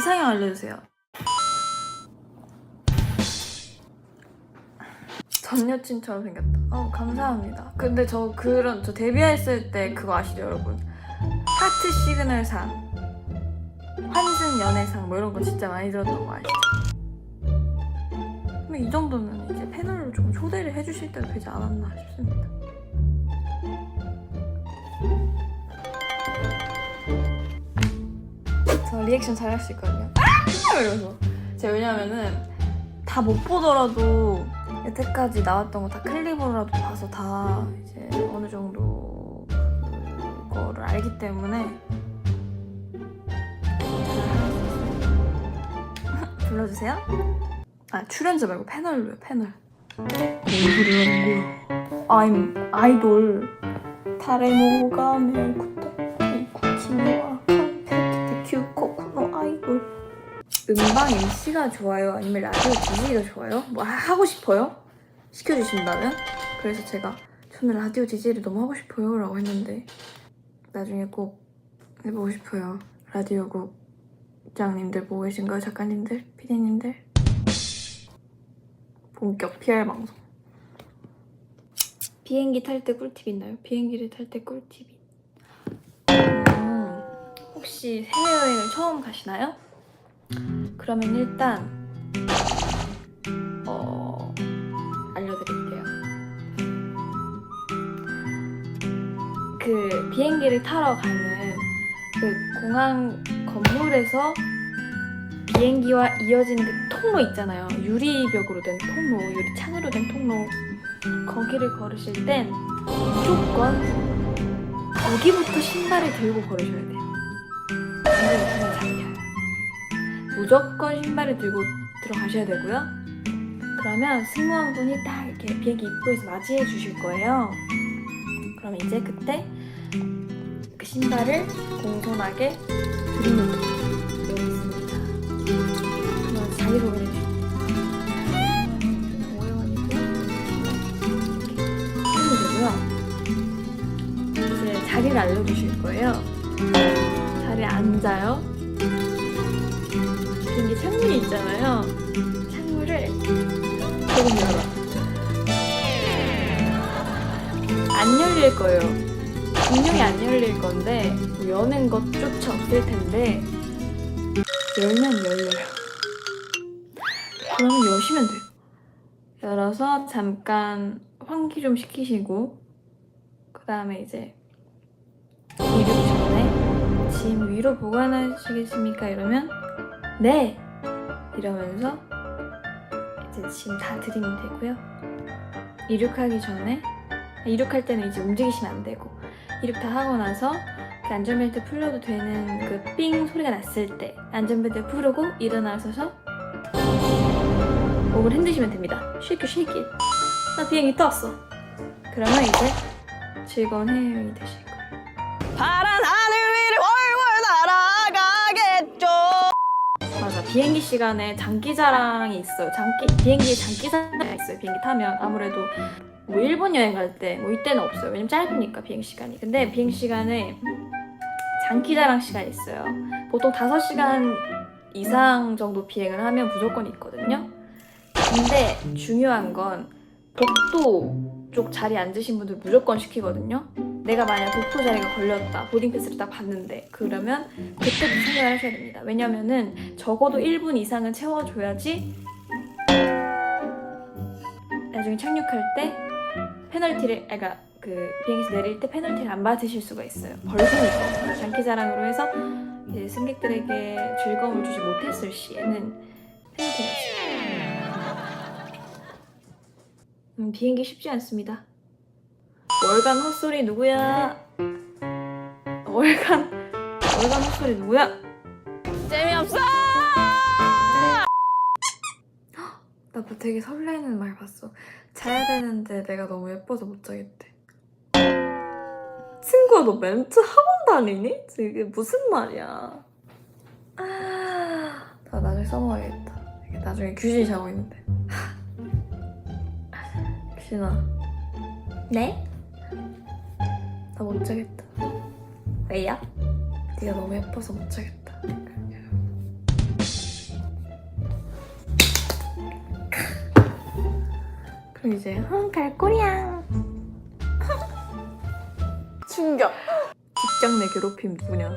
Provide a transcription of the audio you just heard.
설명 알려주세요. 전 여친처럼 생겼다. 어 감사합니다. 근데 저 그런 저 데뷔했을 때 그거 아시죠 여러분? 하트 시그널상, 환승 연애상 뭐 이런 거 진짜 많이 들었던 거 아시죠? 그럼 이 정도면 이제 패널로 좀 초대를 해주실 때도 되지 않았나 싶습니다. 저 리액션 잘 할 수 있거든요. 아! 이러면서 제가 왜냐면은 다 못 보더라도 여태까지 나왔던 거 다 클립으로라도 봐서 다 이제 어느 정도 그거를 알기 때문에 불러주세요. 아 출연자 말고 패널로요 패널. 하는 거야? I'm 아이돌 타레모가 멜 음방 MC가 좋아요? 아니면 라디오 DJ가 좋아요? 뭐 하- 하고 싶어요? 시켜주신다면? 그래서 제가 저는 라디오 DJ를 너무 하고 싶어요 라고 했는데 나중에 꼭 해보고 싶어요 라디오 국장님들 보고 계신가요? 작가님들? 피디님들? 본격 PR 방송 비행기 탈 때 꿀팁 있나요? 비행기를 탈 때 꿀팁이 음, 혹시 해외여행을 처음 가시나요? 그러면 일단 어 알려드릴게요. 그 비행기를 타러 가는 그 공항 건물에서 비행기와 이어지는 그 통로 있잖아요. 유리벽으로 된 통로, 유리창으로 된 통로. 거기를 걸으실 땐 무조건 거기부터 신발을 들고 걸으셔야 돼요. 무조건 신발을 들고 들어가셔야 되고요. 그러면 승무원분이 딱 이렇게 비행기 입구에서 맞이해 주실 거예요. 그러면 이제 그때 그 신발을 공손하게 들이는 여기 있습니다. 해주세요. 오해원이고요. 이렇게 하면 되고요. 이제 자리를 알려주실 거예요. 자리에 앉아요. 창문이 있잖아요. 창문을 조금 열어. 안 열릴 거예요. 분명히 안 열릴 건데 뭐 여는 것조차 없을 텐데 열면 열려요. 그러면 여시면 돼요. 열어서 잠깐 환기 좀 시키시고 그 다음에 이제 이륙 전에 짐 위로 보관하시겠습니까? 이러면 네! 이러면서 이제 짐 다 드리면 되고요. 이륙하기 전에 아, 이륙할 때는 이제 움직이시면 안 되고 이륙 다 하고 나서 그 안전벨트 풀려도 되는 그 삥 소리가 났을 때 안전벨트 풀고 일어나셔서 목을 흔드시면 됩니다. 쉐이키 쉐이키 나 비행기 떴어. 그러면 이제 즐거운 해외여행이 되실 거예요. 파란 하 비행기 시간에 장기 자랑이 있어요. 장기 비행기에 장기 자랑이 있어요. 비행기 타면 아무래도 뭐 일본 여행 갈 때 뭐 이때는 없어요. 왜냐면 짧으니까 비행 시간이. 근데 비행 시간에 장기 자랑 시간이 있어요. 보통 5시간 이상 정도 비행을 하면 무조건 있거든요. 근데 중요한 건 복도 쪽 자리에 앉으신 분들 무조건 시키거든요 내가 만약 복도 자리가 걸렸다 보딩 패스를 딱 봤는데 그러면 그때부터 생각을 하셔야 됩니다. 왜냐면은 적어도 1분 이상은 채워줘야지 나중에 착륙할 때 페널티를, 아, 그러니까 그 비행기에서 내릴 때 페널티를 안 받으실 수가 있어요. 벌금이거든요. 장기자랑으로 해서 이제 승객들에게 즐거움을 주지 못했을 시에는 페널티가 있어요. 음, 비행기 쉽지 않습니다. 월간 헛소리 누구야? 월간 월간 헛소리 누구야? 재미없어. 나 뭐 되게 설레는 말 봤어. 자야 되는데 내가 너무 예뻐서 못 자겠대. 친구야 너 멘트 학원 다니니? 이게 무슨 말이야? 아, 나 나중에 써먹어야겠다. 나중에 규진이 자고 있는데. 규진아. 네? 나 못 자겠다. 왜요? 네가 너무 예뻐서 못 자겠다. 그럼 이제 흥 갈꼬리야. 충격. 직장 내 괴롭힘 누구냐?